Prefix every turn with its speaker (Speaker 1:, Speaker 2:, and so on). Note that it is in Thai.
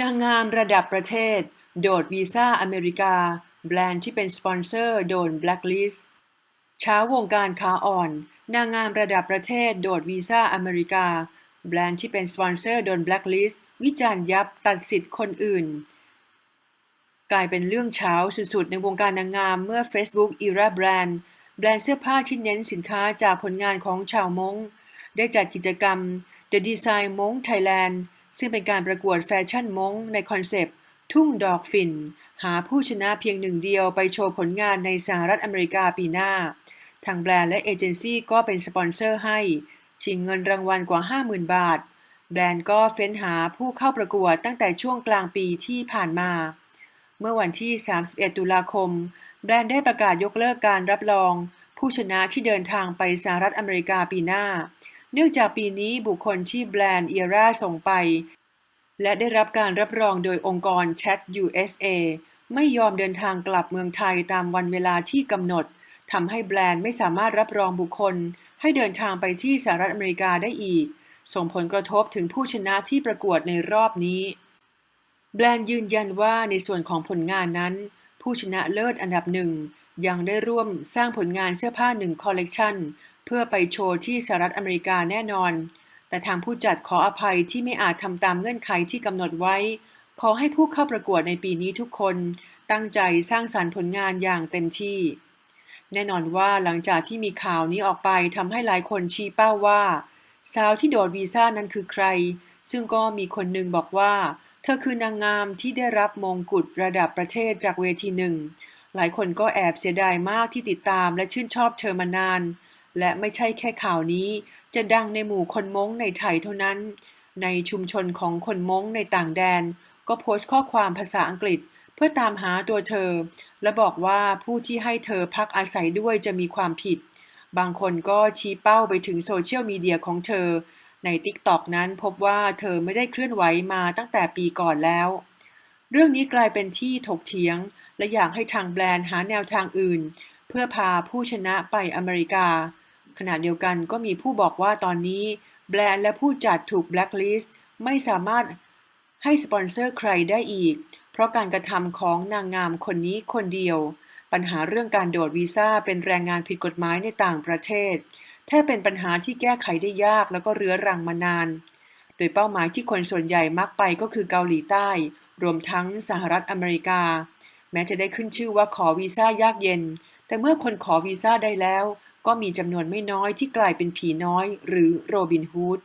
Speaker 1: นางงามระดับประเทศ โดดวีซ่าอเมริกา แบรนด์ที่เป็นสปอนเซอร์โดนแบล็คลิสต์เช้าวงการขาอ่อน นางงามระดับประเทศ โดดวีซ่าอเมริกา แบรนด์ที่เป็นสปอนเซอร์โดนแบล็คลิสต์วิจารณ์ยับตัดสิทธิ์คนอื่น กลายเป็นเรื่องเช้าสุดๆ ในวงการนางงามเมื่อ Facebook Era Brand แบรนด์เสื้อผ้าที่เน้นสินค้าจากผลงานของชาวมงได้จัดกิจกรรม The Design มง Thailand ซึ่งเป็นการประกวดแฟชั่นมงในคอนเซปต์ ทุ่งดอกฝิ่นหาผู้ชนะเพียงหนึ่งเดียวไปโชว์ผลงานในสหรัฐอเมริกาปีหน้า ทางแบรนด์และเอเจนซี่ก็เป็นสปอนเซอร์ให้ ชิงเงินรางวัลกว่า 50,000 บาท แบรนด์ก็เฟ้นหาผู้เข้าประกวดตั้งแต่ช่วงกลางปีที่ผ่านมา เมื่อวันที่ 31 ตุลาคม แบรนด์ได้ประกาศยกเลิกการรับรอง ผู้ชนะที่เดินทางไปสหรัฐอเมริกาปีหน้า เนื่องจากปีนี้บุคคลที่แบรนด์เอราส่งไป และได้รับการรับรองโดยองค์กร Chat USA ไม่ยอมเดินทางกลับเมืองไทยตามวันเวลาที่กำหนดทำให้แบรนด์ไม่สามารถรับรองบุคคล ให้เดินทางไปที่สหรัฐอเมริกาได้อีก ส่งผลกระทบถึงผู้ชนะที่ประกวดในรอบนี้ แบรนด์ยืนยันว่าในส่วนของผลงานนั้น ผู้ชนะเลิศอันดับหนึ่งยังได้ร่วมสร้างผลงานเสื้อผ้าหนึ่งคอลเลกชัน เพื่อไปโชว์ที่สหรัฐอเมริกาแน่นอน แต่ทางผู้จัดขออภัยที่ไม่อาจทำตามเงื่อนไขที่กำหนดไว้ ขอให้ผู้เข้าประกวดในปีนี้ทุกคน ตั้งใจสร้างสรรค์ผลงานอย่างเต็มที่ แน่นอนว่าหลังจากที่มีข่าวนี้ออกไปทำให้หลายคนชี้เป้าว่า สาวที่โดดวีซ่านั้นคือใคร ซึ่งก็มีคนหนึ่งบอกว่า เธอคือนางงามที่ได้รับมงกุฎระดับประเทศจากเวทีหนึ่งหลายคนก็แอบเสียดายมากที่ติดตามและชื่นชอบเธอมานาน และไม่ใช่แค่ข่าวนี้ จะดังในหมู่คนม้งในไทยเท่านั้น ในชุมชนของคนม้งในต่างแดน ก็โพสต์ข้อความภาษาอังกฤษ เพื่อตามหาตัวเธอ และบอกว่าผู้ที่ให้เธอพักอาศัยด้วยจะมีความผิด บางคนก็ชี้เป้าไปถึงโซเชียลมีเดียของเธอ ใน TikTok นั้นพบว่าเธอไม่ได้เคลื่อนไหวมาตั้งแต่ปีก่อนแล้ว เรื่องนี้กลายเป็นที่ถกเถียง และอยากให้ทางแบรนด์หาแนวทางอื่น เพื่อพาผู้ชนะไปอเมริกา ขณะเดียวกันก็มีผู้บอกว่าตอนนี้ แบรนด์และผู้จัดถูกแบล็คลิสต์ไม่สามารถให้สปอนเซอร์ใครได้อีก เพราะการกระทำของนางงามคนนี้คนเดียว ปัญหาเรื่องการโดดวีซ่าเป็นแรงงานผิดกฎหมายในต่างประเทศแทบเป็นปัญหาที่แก้ไขได้ยากแล้วก็เรื้อรังมานาน โดยเป้าหมายที่คนส่วนใหญ่มักไปก็คือเกาหลีใต้ รวมทั้งสหรัฐอเมริกา แม้จะได้ขึ้นชื่อว่าขอวีซ่ายากเย็น แต่เมื่อคนขอวีซ่าได้แล้ว ก็มีจำนวนไม่น้อยที่กลายเป็นผีน้อยหรือโรบินฮูด